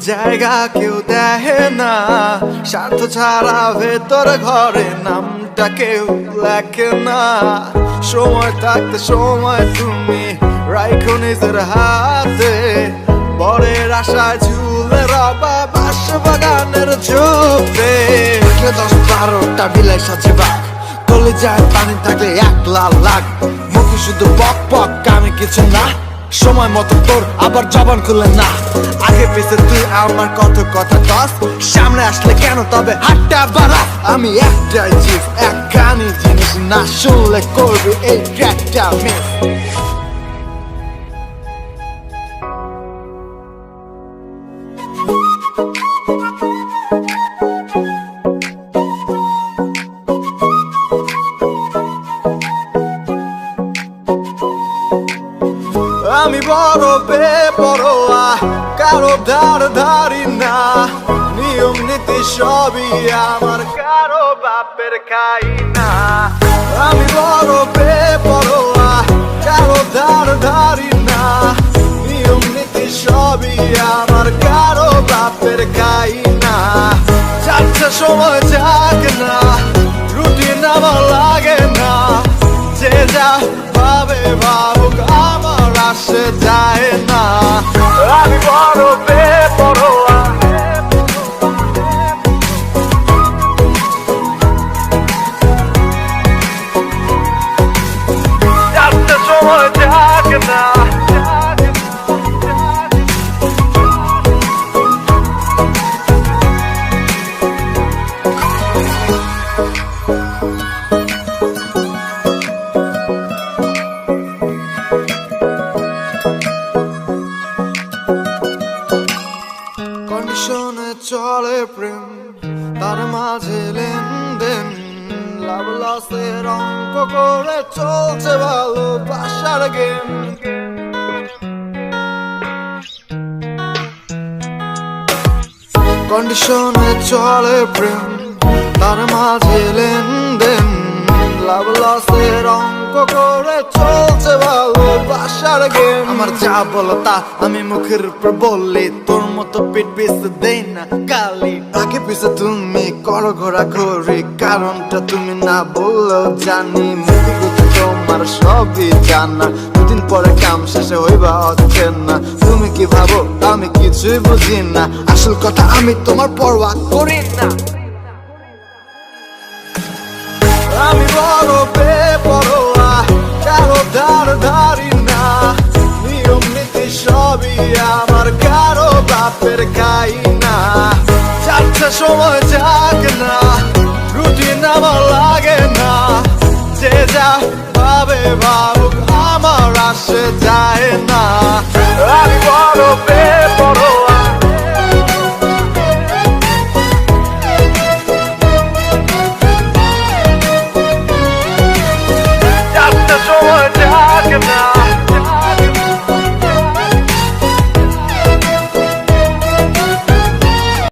জায়গা কেউ দেখে না। স্বার্থ ছাড়া ভেতর ঘরে নামটা কেউ লেখে না। সময় থাকতে সময় তুমি রাইখো নিজের হাতে। বরের আশায় ঝুলে রবা বাস দশ বারোটা বিলাই সাথে বাঘ। কলে যায় পানি থাকলে এক লাল লাখ মুখে শুধু পক পক কামে কিছু না। সময় মতো তোর, আবার জবান খুলে না। আগে পেছে তুই আমার কত কথা দশ সামনে আসলে কেন তবে হাতটা বাড়া। আমি একটাই জিভ এক কানি জিনিস না শুনলে করবি এই ট্র্যাকটা মিস আমি বড় বেপরোয়া, কারও ধার ধারি না। নিয়ম নীতি সবই আমার, কারও বাপের খাই না। আমি বড় বেপরোয়া, কারও ধার ধারি সবই আমার কারও বাপের খাই না চারটে সময় যাক না, রুটিন আমার লাগে না। যে যা ভাবে ভাবুক কন্ডিশনে চলে প্রেম, তার মাঝে লেনদেন, লাভ লসের অঙ্ক করে চলছে ভালোবাসার গেম কন্ডিশনে চলে প্রেম, তার মাঝে লেনদেন, লাভ লসের করে চলছে ভালোবাসার গেম আমার যা বলো তা আমি মুখের উপর বললি তোর মতো পিট পিস দেই না কালি আগে পিছে তুমি করো ঘোরা ঘুরি কারণটা তুমি না বললেও জানি। মুখে তোমার সবই জানা। দুদিন পরে কাম শেষে হইবা হচ্ছে না তুমি কি ভাবো আমি কিছুই বুঝি না। আসল কথা আমি তোমার পরোয়া করি না। আমি বড় বেপরোয়া আমার কারও বাপের খাই না যাচ্ছে সময় যাক না, রুটিন আমার লাগে না। যে যা ভাবে ভাবুক, আমার আসে যায় না।